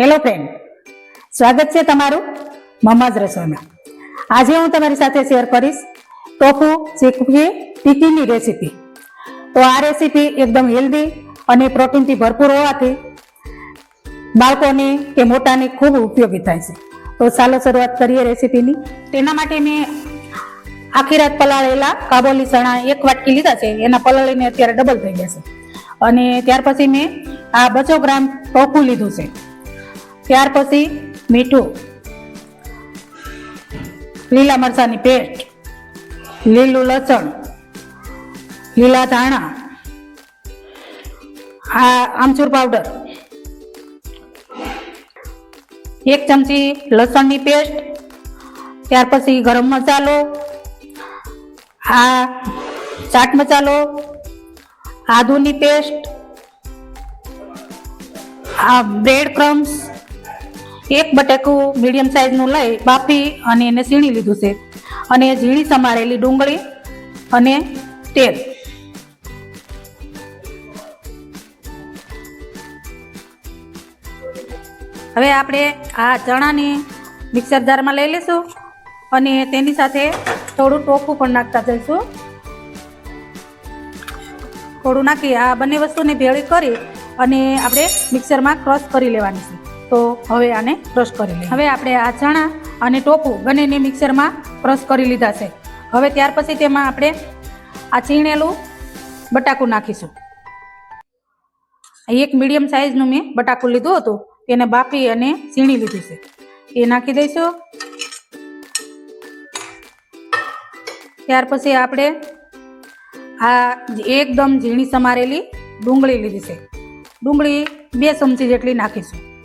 Hello friend સ્વાગત છે તમારું મમ્માઝ રસોઈમાં આજે હું તમારી સાથે શેર કરીશ ટોફુ ચીકવી ટીકીની રેસીપી તો આ રેસીપી એકદમ હેલ્ધી અને પ્રોટીનથી ભરપૂર હોવાથી બાળકોની કે મોટાની ખૂબ ઉપયોગી થાય છે. તો ચાલો શરૂઆત કરીએ રેસીપીની તેના માટે મેં આખી રાત પલાળેલા કાબોલી ચણા એક વાટકી લીધા છે. એના પલાળીને અત્યારે ડબલ થઈ ગયા છે. અને ત્યાર પછી મેં આ બસો ગ્રામ ટોફુ લીધું છે. ત્યાર પછી મીઠું, લીલા મરચાની પેસ્ટ, લીલું લસણ, લીલા ધાણા, આ આમચૂર પાવડર, એક ચમચી લસણની પેસ્ટ, ત્યાર પછી ગરમ મસાલો, આ ચાટ મસાલો, આદુની પેસ્ટ, આ બ્રેડ ક્રમ્સ એક બટેકું મીડિયમ સાઇઝનું લઈ બાફી અને એને સીણી લીધું છે. અને ઝીણી સમારેલી ડુંગળી અને તેલ. હવે આપણે આ ચણાને મિક્સર જારમાં લઈ લઈશું અને તેની સાથે થોડું ટોફું પણ નાખતા જઈશું. થોડું નાખી આ બંને વસ્તુને ભેળી કરી અને આપણે મિક્સરમાં ક્રશ કરી લેવાની છે. તો હવે આને ક્રશ કરી લઈએ. હવે આપણે આ ચણા અને ટોપું બંનેને મિક્સરમાં ક્રશ કરી લીધા છે. હવે ત્યાર પછી તેમાં આપણે આ છીણેલું બટાકું નાખીશું. એક મીડિયમ સાઇઝનું મેં બટાકું લીધું હતું. તેને બાફી અને છીણી લીધું છે. એ નાખી દઈશું. ત્યાર પછી આપણે આ એકદમ ઝીણી સમારેલી ડુંગળી લીધી છે. ડુંગળી બે ચમચી જેટલી નાખીશું.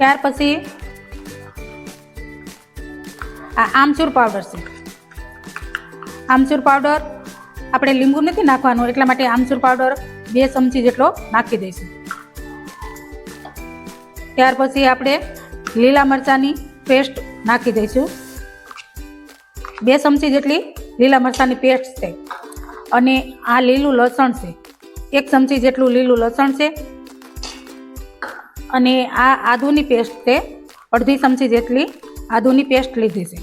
ત્યાર પછી આ આમચૂર પાવડર છે. આમચૂર પાવડર આપણે લીંબુ નથી નાખવાનું, એટલા માટે આમચૂર પાવડર બે ચમચી જેટલો નાખી દઈશું. ત્યાર પછી આપણે લીલા મરચાંની પેસ્ટ નાખી દઈશું. બે ચમચી જેટલી લીલા મરચાંની પેસ્ટ છે. અને આ લીલું લસણ છે. એક ચમચી જેટલું લીલું લસણ છે. અને આ આદુની પેસ્ટ તે અડધી ચમચી જેટલી આદુની પેસ્ટ લીધી છે.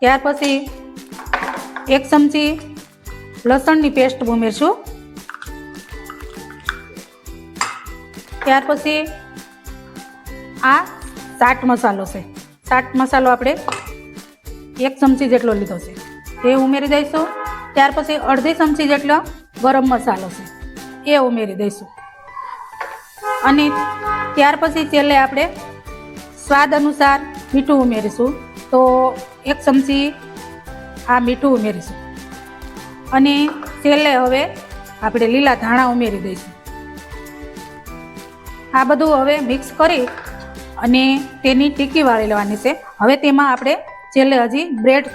ત્યાર પછી એક ચમચી લસણની પેસ્ટ ઉમેરશું. ત્યાર પછી આ ચાટ મસાલો છે. ચાટ મસાલો આપણે એક ચમચી જેટલો લીધો છે. એ ઉમેરી દઈશું. ત્યાર પછી અડધી ચમચી જેટલો ગરમ મસાલો છે. એ ઉમેરી દઈશું. અને ત્યાર પછી છેલ્લે આપણે સ્વાદ અનુસાર મીઠું ઉમેરીશું. તો એક ચમચી આ મીઠું ઉમેરીશું. અને છેલ્લે હવે આપણે લીલા ધાણા ઉમેરી દઈશું. આ બધું હવે મિક્સ કરી અને તેની ટીકી વાળી લેવાની છે. હવે તેમાં આપણે છેલ્લે હજી બ્રેડ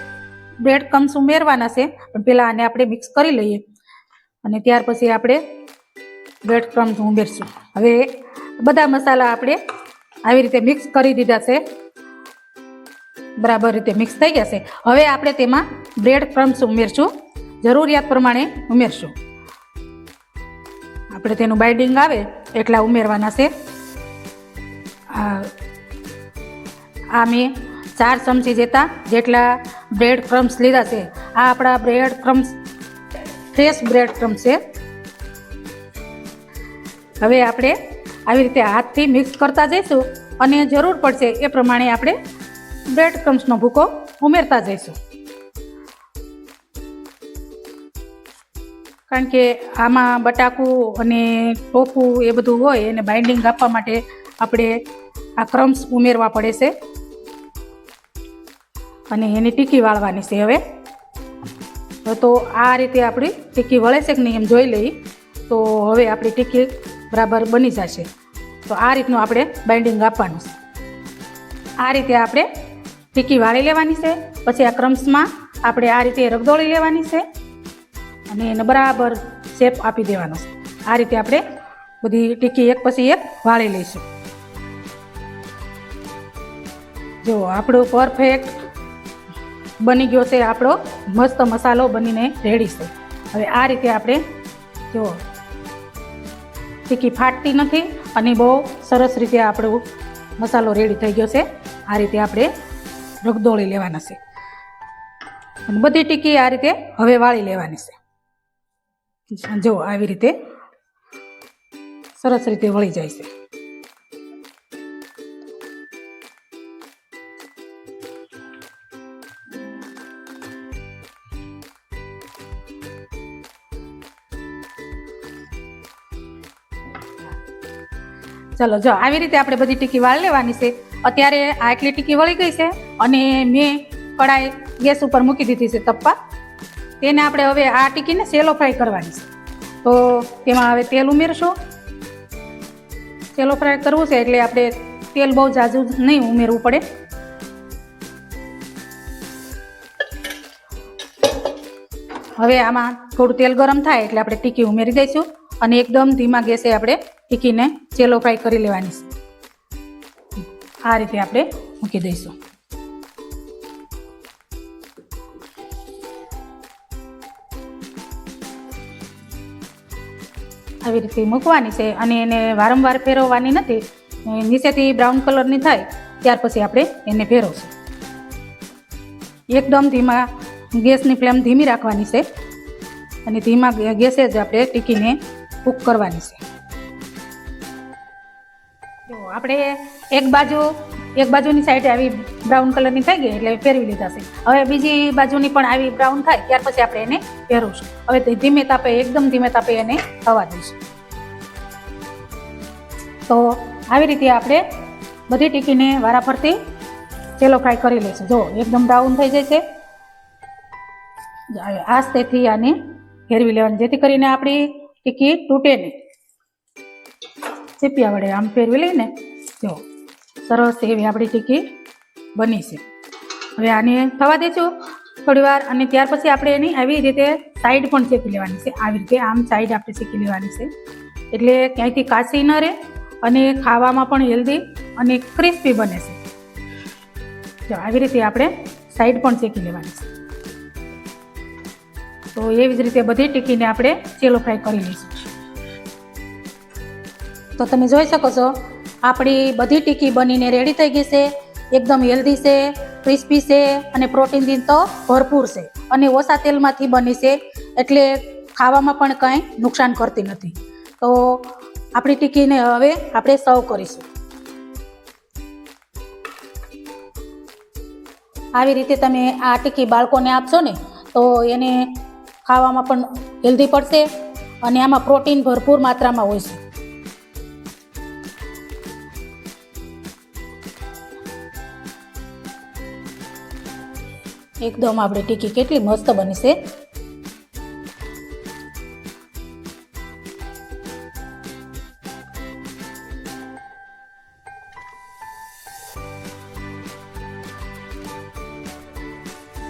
બ્રેડ કમ્સ ઉમેરવાના છે. પણ પહેલાં આને આપણે મિક્સ કરી લઈએ. અને ત્યાર પછી આપણે બ્રેડ ક્રમ્સ ઉમેરશું. હવે બધા મસાલા આપણે આવી રીતે મિક્સ કરી દીધા છે. બરાબર રીતે મિક્સ થઈ ગયા છે. હવે આપણે તેમાં બ્રેડ ક્રમ્સ ઉમેરશું. જરૂરિયાત પ્રમાણે ઉમેરશું. આપણે તેનું બાઇડિંગ આવે એટલા ઉમેરવાના છે. આ મેં ચાર ચમચી જેતા જેટલા બ્રેડ ક્રમ્સ લીધા છે. આ આપણા bread crumbs fresh bread crumbs છે. હવે આપણે આવી રીતે હાથથી મિક્સ કરતા જઈશું અને જરૂર પડશે એ પ્રમાણે આપણે બ્રેડ ક્રમ્સનો ભૂકો ઉમેરતા જઈશું. કારણ કે આમાં બટાકું અને ટોફું એ બધું હોય એને બાઇન્ડિંગ આપવા માટે આપણે આ ક્રમ્સ ઉમેરવા પડે છે. અને એની ટીકી વાળવાની છે હવે. તો આ રીતે આપણી ટીકી વળે છે કે નહીં એમ જોઈ લઈ તો હવે આપણી ટીકી બરાબર બની જશે. તો આ રીતનું આપણે બાઇન્ડિંગ આપવાનું છે. આ રીતે આપણે ટીકી વાળી લેવાની છે. પછી આ ક્રમ્સમાં આપણે આ રીતે રગદોળી લેવાની છે. અને એને બરાબર શેપ આપી દેવાનો છે. આ રીતે આપણે બધી ટીકી એક પછી એક વાળી લઈશું. જો આપણો પરફેક્ટ બની ગયો છે આપણો મસ્ત મસાલો બનીને રેડી છે. હવે આ રીતે આપણે જુઓ ટીકી ફાટતી નથી અને બહુ સરસ રીતે આપણો મસાલો રેડી થઈ ગયો છે. આ રીતે આપણે રગદોળી લેવાના છે. અને બધી ટીકી આ રીતે હવે વાળી લેવાની છે. જો આવી રીતે સરસ રીતે વળી જાય છે. ચલો, જો, આવી રીતે આપણે બધી ટીકી વાળી લેવાની છે. અત્યારે આ એટલી ટીકી વળી ગઈ છે અને મેં કડાઈ ગેસ ઉપર મૂકી દીધી છે તપ્પા તેને આપણે હવે આ ટીકીને સેલો ફ્રાય કરવાની છે. તો તેમાં હવે તેલ ઉમેરશું. સેલો ફ્રાય કરવું છે એટલે આપણે તેલ બહુ જાજુ નહીં ઉમેરવું પડે. હવે આમાં થોડું તેલ ગરમ થાય એટલે આપણે ટીકી ઉમેરી દઈશું અને એકદમ ધીમા ગેસે આપણે ટીકીને ચેલો ફ્રાય કરી લેવાની છે. આ રીતે આપણે મૂકી દઈશું. આવી રીતે મૂકવાની છે અને એને વારંવાર ફેરવવાની નથી. નીચેથી બ્રાઉન કલરની થાય, ત્યાર પછી આપણે એને ફેરવશું. એકદમ ધીમા ગેસની ફ્લેમ ધીમી રાખવાની છે. અને ધીમા ગેસે જ આપણે ટીકીને કૂક કરવાની છે. આપણે એક બાજુ, એક બાજુની સાઈડે આવી બ્રાઉન કલરની થઈ ગઈ એટલે ફેરવી લીધા છે. હવે બીજી બાજુની પણ આવી બ્રાઉન થાય, ત્યાર પછી આપણે એને ફેરવશું. હવે ધીમે તાપે, એકદમ ધીમે તાપે એને થવા દઈશું. તો આવી રીતે આપણે બધી ટીકીને વારાફરતી ચેલો ફ્રાય કરી લઈશું. જો, એકદમ બ્રાઉન થઈ જાય છે. આસ્તેથી આને ફેરવી લેવાની, જેથી કરીને આપણી ટીકી તૂટે નહીં. ચીપિયા વડે આમ ફેરવી લઈને. જો, સરસ એવી આપણી ટીકી બની છે. હવે આને થવા દેજો થોડી વાર અને ત્યાર પછી આપણે એની આવી રીતે સાઈડ પણ શેકી લેવાની છે. આવી રીતે આમ સાઈડ આપણે શેકી લેવાની છે. એટલે ક્યાંયથી કાચી ન રહે અને ખાવામાં પણ હેલ્ધી અને ક્રિસ્પી બને છે. જો, આવી રીતે આપણે સાઈડ પણ શેકી લેવાની છે. તો એવી જ રીતે બધી ટીકીને આપણે ચેલો ફ્રાય કરી લઈશું. તો તમે જોઈ શકો છો, આપણી બધી ટીકી બનીને રેડી થઈ ગઈ છે. એકદમ હેલ્ધી છે ક્રિસ્પી છે અને પ્રોટીનથી તો ભરપૂર છે. અને ઓછા તેલમાંથી બની છે, એટલે ખાવામાં પણ કંઈ નુકસાન કરતી નથી. તો આપણી ટીકીને હવે આપણે સર્વ કરીશું. આવી રીતે તમે આ ટીકી બાળકોને આપશો ને, તો એને ખાવામાં પણ હેલ્ધી પડશે અને આમાં પ્રોટીન ભરપૂર માત્રામાં હોય છે. એકદમ આપણી ટીકી કેટલી મસ્ત બની છે.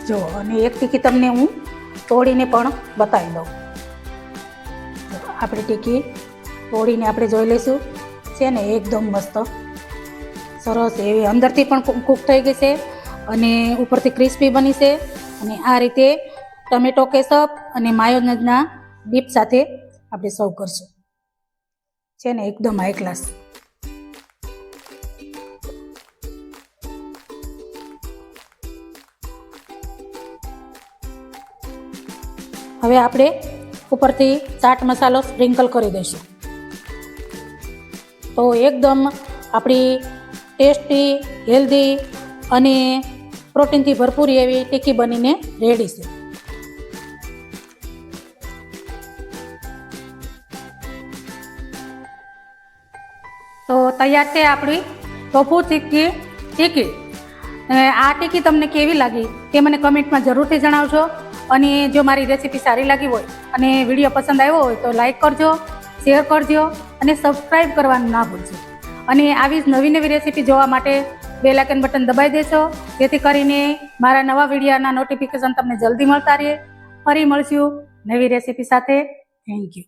જો, અને એક ટીકી તમને હું તોડીને પણ બતાવી દઉં. આપણી ટીકી તોડીને આપણે જોઈ લઈશું. છે ને, એકદમ મસ્ત. સરસ એવી અંદરથી પણ કૂક થઈ ગઈ છે. અને ઉપરથી ક્રિસ્પી બની છે. અને આ રીતે ટમેટો કેસપ અને માયોનેઝના ડીપ સાથે આપણે સર્વ કરશું. છે ને, એકદમ હાઈ ક્લાસ હવે આપણે ઉપરથી ચાટ મસાલો સ્પ્રિંકલ કરી દઈશું. તો એકદમ આપણી ટેસ્ટી, હેલ્ધી અને પ્રોટીનથી ભરપૂર એવી ટીકી બનીને રેડી છે. તો તૈયાર છે આપણી ટોફુ ટીકી ટીકી આ ટીકી તમને કેવી લાગી તે મને કમેન્ટમાં જરૂરથી જણાવજો. અને જો મારી રેસીપી સારી લાગી હોય અને વીડિયો પસંદ આવ્યો હોય તો લાઈક કરજો, શેર કરજો અને સબસ્ક્રાઈબ કરવાનું ના ભૂલજો અને આવી જ નવી નવી રેસીપી જોવા માટે બેલ આઇકન બટન દબાઈ દેશો. જેથી કરીને મારા નવા વિડીયોના નોટિફિકેશન તમને જલ્દી મળતા રહે. ફરી મળશું નવી રેસીપી સાથે. Thank you